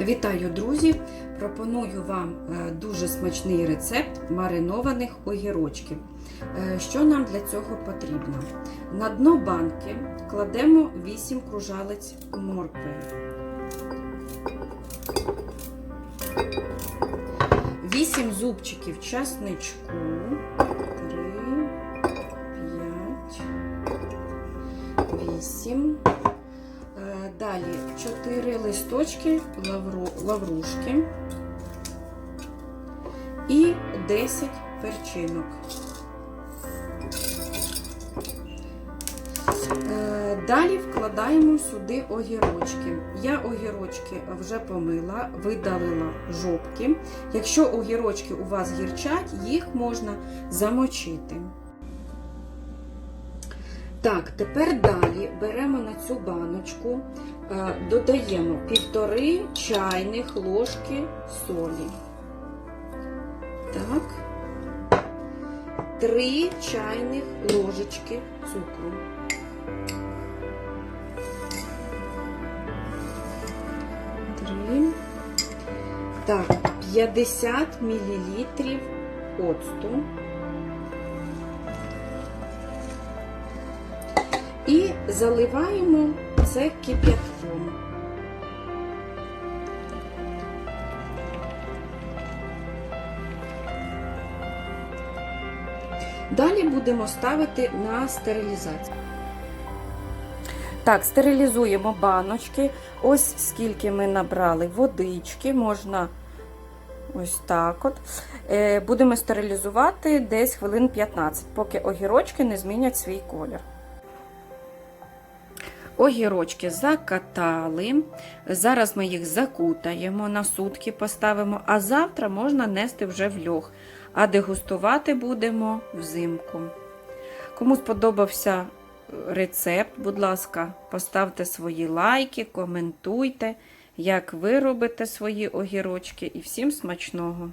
Вітаю, друзі! Пропоную вам е, дуже смачний рецепт маринованих огірочків. Е, Що нам для цього потрібно? На дно банки кладемо 8 кружалець моркви. 8 зубчиків часничку. 3, 5, 8. Далі 4 листочки лавру, лаврушки і 10 перчинок. Е, Далі вкладаємо сюди огірочки. Я огірочки вже помила, видалила жовтки. Якщо огірочки у вас гірчать, їх можна замочити. Так, тепер далі беремо на цю баночку, е, додаємо півтори чайних ложки солі. Так. Три чайних ложечки цукру. Три. Так, 50 мл оцту. І заливаємо це кип'ятком. Далі будемо ставити на стерилізацію. Так, стерилізуємо баночки. Ось скільки ми набрали водички, можна ось так от. Е, Будемо стерилізувати десь хвилин 15, поки огірочки не змінять свій колір. Огірочки закатали. Зараз ми їх закутаємо, на сутки поставимо, а завтра можна нести вже в льох, а дегустувати будемо взимку. Кому сподобався рецепт, будь ласка, поставте свої лайки, коментуйте, як ви робите свої огірочки, і всім смачного!